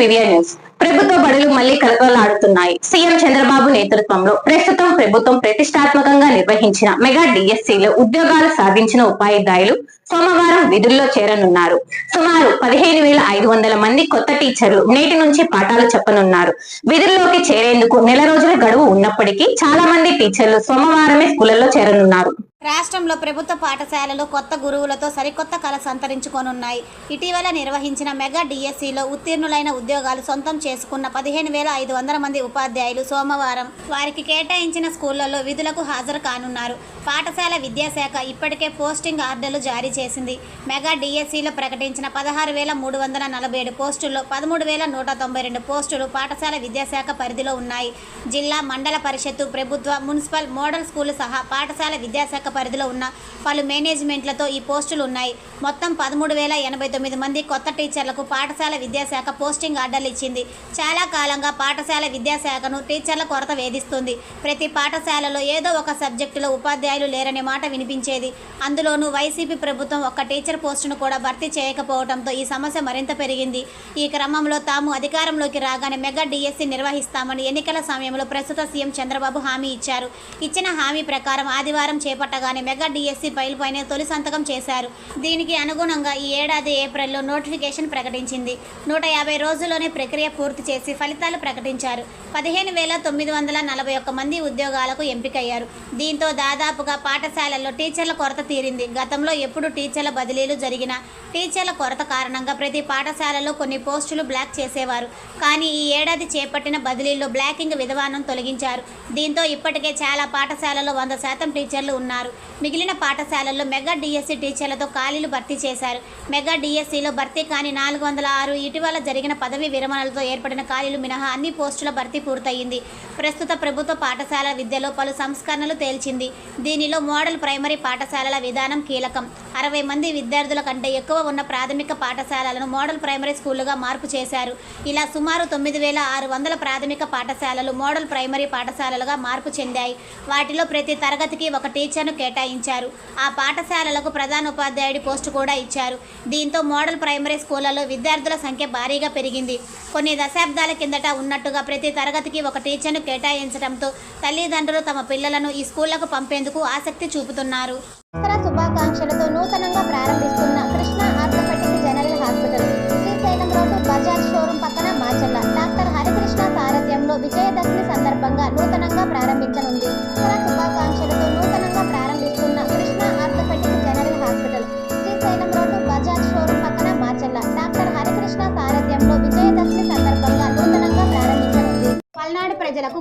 PVR news ప్రభుత్వ బడులు మళ్ళీ కలకలాడుతున్నాయి సీఎం చంద్రబాబు నేతృత్వంలో ప్రస్తుతం ప్రభుత్వం ప్రతిష్టాత్మకంగా నిర్వహించిన మెగా డిఎస్సీలో ఉద్యోగాలు సాధించిన ఉపాధ్యాయులు సోమవారం విధుల్లో చేరనున్నారు. సుమారు పదిహేను వేల ఐదు వందల మంది కొత్త టీచర్లు నేటి నుంచి పాఠాలు చెప్పనున్నారు. విధుల్లోకి చేరేందుకు నెల రోజుల గడువు ఉన్నప్పటికీ చాలా మంది టీచర్లు సోమవారమే స్కూళ్ళలో చేరనున్నారు. రాష్ట్రంలో ప్రభుత్వ పాఠశాలలు కొత్త గురువులతో సరికొత్త కళ సంతరించుకోనున్నాయి. ఇటీవల నిర్వహించిన మెగా డిఎస్సిలో ఉత్తీర్ణులైన ఉద్యోగాలు సొంతం చేసుకున్న పదిహేను వేల ఐదు వందల మంది ఉపాధ్యాయులు సోమవారం వారికి కేటాయించిన స్కూళ్ళలో విధులకు హాజరు కానున్నారు. పాఠశాల విద్యాశాఖ ఇప్పటికే పోస్టింగ్ ఆర్డర్లు జారీ చేసింది. మెగా డిఎస్సిలో ప్రకటించిన పదహారు వేల మూడు వందల నలభై ఏడు పోస్టుల్లో పదమూడు వేల నూట తొంభై రెండు పోస్టులు పాఠశాల విద్యాశాఖ పరిధిలో ఉన్నాయి. జిల్లా మండల పరిషత్తు ప్రభుత్వ మున్సిపల్ మోడల్ స్కూల్ సహా పాఠశాల విద్యాశాఖ పరిధిలో ఉన్న పలు మేనేజ్మెంట్లతో ఈ పోస్టులు ఉన్నాయి. మొత్తం పదమూడు వేల ఎనభై తొమ్మిది మంది కొత్త టీచర్లకు పాఠశాల విద్యాశాఖ పోస్టింగ్ ఆర్డర్లు ఇచ్చింది. చాలా కాలంగా పాఠశాల విద్యాశాఖను టీచర్ల కొరత వేధిస్తుంది. ప్రతి పాఠశాలలో ఏదో ఒక సబ్జెక్టులో ఉపాధ్యాయులు లేరనే మాట వినిపించేది. అందులోనూ వైసీపీ ప్రభుత్వం ఒక్క టీచర్ పోస్టును కూడా భర్తీ చేయకపోవడంతో ఈ సమస్య మరింత పెరిగింది. ఈ క్రమంలో తాము అధికారంలోకి రాగానే మెగా డిఎస్సి నిర్వహిస్తామని ఎన్నికల సమయంలో ప్రస్తుత సీఎం చంద్రబాబు హామీ ఇచ్చారు. ఇచ్చిన హామీ ప్రకారం ఆదివారం చేపట్టగానే మెగా డిఎస్సి ఫైల్పైనే తొలి సంతకం చేశారు. దీనికి అనుగుణంగా ఈ ఏడాది ఏప్రిల్లో నోటిఫికేషన్ ప్రకటించింది. నూట యాభై రోజుల్లోనే ప్రక్రియ పూర్తి చేసి ఫలితాలు ప్రకటించారు. పదిహేను వేల తొమ్మిది వందల నలభై ఒక్క మంది ఉద్యోగాలకు ఎంపికయ్యారు. దీంతో దాదాపుగా పాఠశాలల్లో టీచర్ల కొరత తీరింది. గతంలో ఎప్పుడు టీచర్ల బదిలీలు జరిగినా టీచర్ల కొరత కారణంగా ప్రతి పాఠశాలలో కొన్ని పోస్టులు బ్లాక్ చేసేవారు. కానీ ఈ ఏడాది చేపట్టిన బదిలీల్లో బ్లాకింగ్ విధానం తొలగించారు. దీంతో ఇప్పటికే చాలా పాఠశాలలో వంద శాతం టీచర్లు ఉన్నారు. మిగిలిన పాఠశాలల్లో మెగా డిఎస్సి టీచర్లతో ఖాళీలు భర్తీ చేశారు. మెగా డిఎస్సిలో భర్తీ కాని నాలుగు వందల ఆరు ఇటీవల జరిగిన పదవి విరమణలతో ఏర్పడిన ఖాళీలు మినహా అన్ని పోస్టుల భర్తీ పూర్తయింది. ప్రస్తుత ప్రభుత్వ పాఠశాల విద్యలో పలు సంస్కరణలు తేల్చింది. దీనిలో మోడల్ ప్రైమరీ పాఠశాలల విధానం కీలకం. అరవై మంది విద్యార్థుల కంటే ఎక్కువ ఉన్న ప్రాథమిక పాఠశాలలను మోడల్ ప్రైమరీ స్కూళ్ళుగా మార్పు చేశారు. ఇలా సుమారు తొమ్మిది వేల ఆరు వందల ప్రాథమిక పాఠశాలలు మోడల్ ప్రైమరీ పాఠశాలలుగా మార్పు చెందాయి. వాటిలో ప్రతి తరగతికి ఒక టీచర్ను కేటాయించారు. ఆ పాఠశాలలకు ప్రధాన ఉపాధ్యాయుడి పోస్టు కూడా ఇచ్చారు. దీంతో మోడల్ ప్రైమరీ స్కూళ్ళలో విద్యార్థుల సంఖ్య భారీగా పెరిగింది. కొన్ని దశాబ్దాల కిందట ఉన్నట్టుగా ప్రతి తరగతికి ఒక టీచర్ను కేటాయించడంతో తల్లిదండ్రులు తమ పిల్లలను ఈ స్కూళ్ళకు పంపేందుకు ఆసక్తి చూపుతున్నారు. శుభాకాంక్షలతో నూతనంగా ప్రారంభిస్తున్న Krishna orthopaedic general hospital Srisailam road Bajaj showroom పక్కన మాచల్ల డాక్టర్ హరికృష్ణ సారథ్యంలో విజయదశమి సందర్భంగా నూతనంగా ప్రారంభించనుంది.